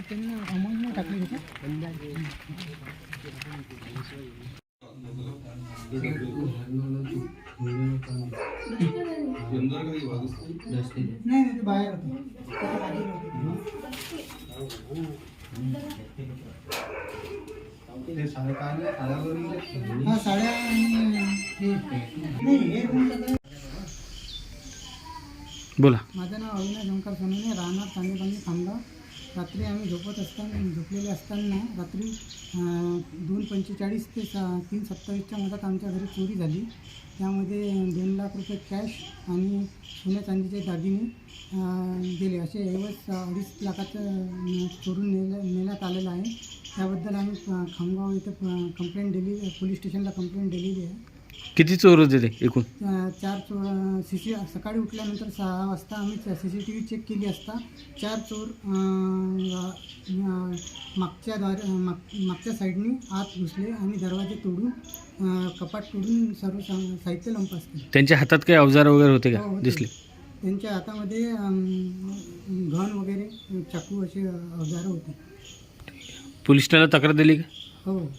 त्यांना अमाऊंट नाही नाही ते हा. साड्या बोला. माझं नाव अविनाश ओंकार सोनवणे राहणार चांदेपांनी खामगाव. रात्री आम्ही झोपत असताना झोपलेले असताना रात्री दोन पंचेचाळीस ते सा तीन सत्तावीसच्या मधात आमच्या घरी चोरी झाली. त्यामध्ये दोन लाख रुपये कॅश आणि सोन्या चांदीचे दागिने दिले गेले. असे ऐवज अडीच लाखाचं चोरून नेलं नेण्यात आलेलं आहे. त्याबद्दल आम्ही खामगाव इथं कंप्लेंट दिली पोलीस स्टेशनला कंप्लेंट दिलेली आहे. किती चोर होते ते एकूण? अ, चार चोर सी सी सकाळी उठल्यानंतर सहा वाजता आम्ही C C T V check केली असता. चार चोर अ, अ, मागच्या द्वारे माग मागच्या साईडनी आत घुसले आणि दरवाजे तोडून अ, कपाट तोडून सर्व सा- साहित्य लंपास केले. त्यांच्या हातात काही अवजार वगैरे होते हो, का होते. दिसले. त्यांच्या हातामध्ये घन वगैरे चाकू असे अवजारं होते. पोलीस स्टेशनला तक्रार दिली का? हो.